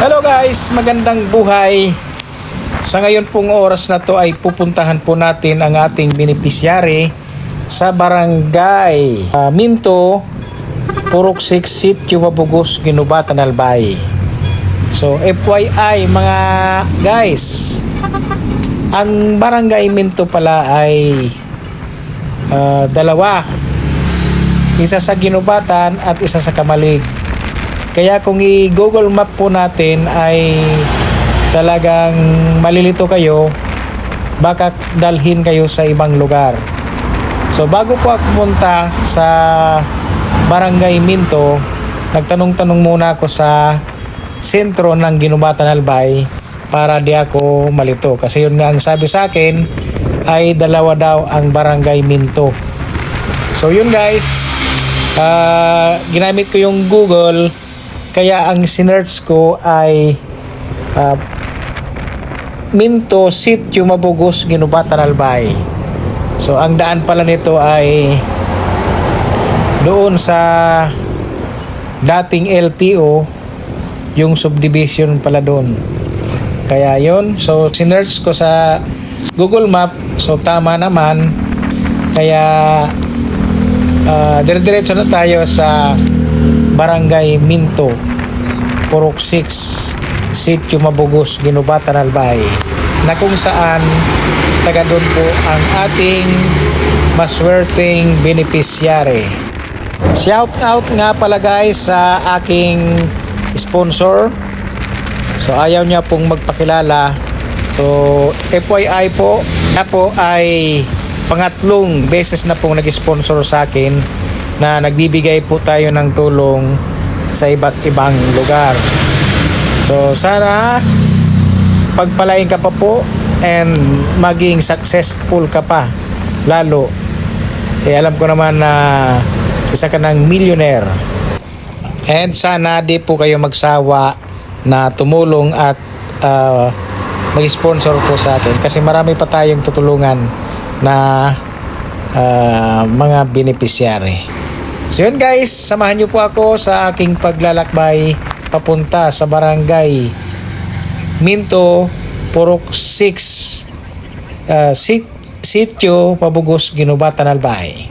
Hello guys, magandang buhay. Sa ngayon pong oras na to ay pupuntahan po natin ang ating beneficiary sa barangay ah, Minto, Purok 6, Sitio Mabugos, Ginubatan, Albay. So FYI mga guys, ang barangay Minto pala ay ah, dalawa. Isa sa Ginubatan at isa sa Kamalig. Kaya kung i-google map po natin ay talagang malilito kayo, baka dalhin kayo sa ibang lugar. So bago po ako pumunta sa Barangay Minto, nagtanong-tanong muna ako sa sentro ng Ginubatan Albay para di ako malito. Kasi yun nga ang sabi sa akin ay dalawa daw ang Barangay Minto. So yun guys, ah, ginamit ko yung Google kaya ang sinearch ko ay ah, Minto Sitio Mabugos Ginubatan Albay. So ang daan pala nito ay doon sa dating LTO yung subdivision pala doon. Kaya yon so sinearch ko sa Google Map so tama naman kaya uh, dire-diretso na tayo sa Barangay Minto Purok 6 Sitio Mabugos Ginubatan Albay na kung saan taga doon po ang ating maswerteng beneficiary. Shout out nga pala guys sa aking sponsor. So ayaw niya pong magpakilala. So FYI po na po ay pangatlong beses na pong nag-sponsor sa akin na nagbibigay po tayo ng tulong sa iba't ibang lugar. So sana pagpalain ka pa po and maging successful ka pa lalo. Eh alam ko naman na isa ka ng millionaire. And sana di po kayo magsawa na tumulong at ah, mag-sponsor po sa atin kasi marami pa tayong tutulungan na ah, mga beneficiary. So yun guys, samahan nyo po ako sa aking paglalakbay papunta sa barangay Minto, Purok 6, uh, sit Sitio, Pabugos, Ginubatan, Albay.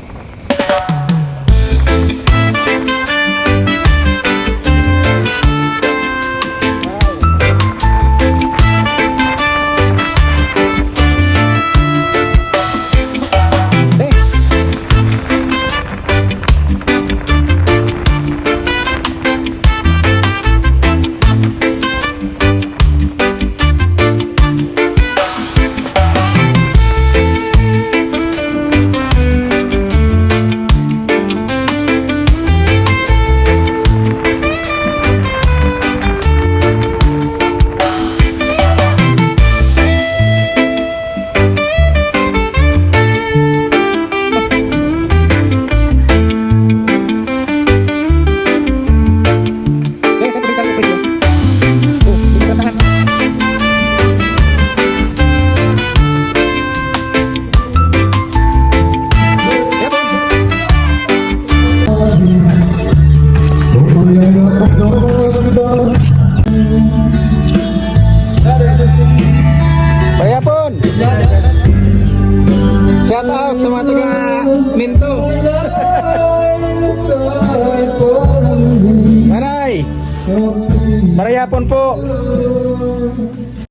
Po!